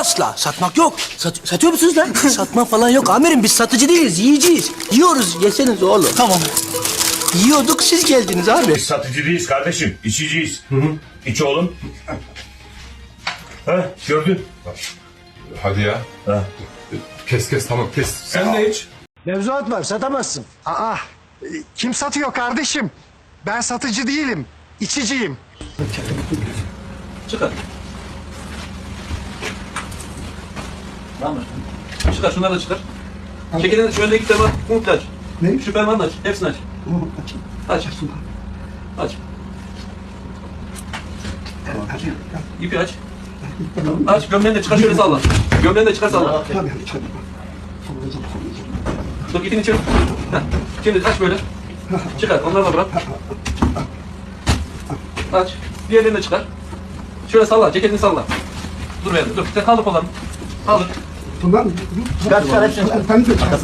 Asla. Satmak yok. Sat- satıyor musunuz lan? Satma falan yok amirim. Biz satıcı değiliz. Yiyeceğiz. Yiyoruz. Yeseniz oğlum. Tamam. Yiyorduk siz geldiniz abi. Biz satıcı değiliz kardeşim. İçiciyiz. İç oğlum. Ha gördün. Hadi ya. Ha. Kes kes tamam kes. Sen de iç. Mevzuat var satamazsın. Aa, kim satıyor kardeşim? Ben satıcı değilim, içiciyim. Çıkar. Tamam mı? Çıkar şunları da çıkar. Çekilin şöyle iki tane var. Komple aç. Ne? Şu fermanı da aç. Hepsini aç. Aç. Aç. İpi aç. Aç gömleğini de çıkar şöyle salla. Gömleğini de çıkar salla. Dur ipini çevir. Heh. Şimdi aç böyle. Çıkar onları da bırak. Aç. Diğerlerini de çıkar. Şöyle salla, ceketini salla. Dur benim, dur. Sen kaldır kollarını. Kaldır. Çıkar çıkar hepsini çıkar.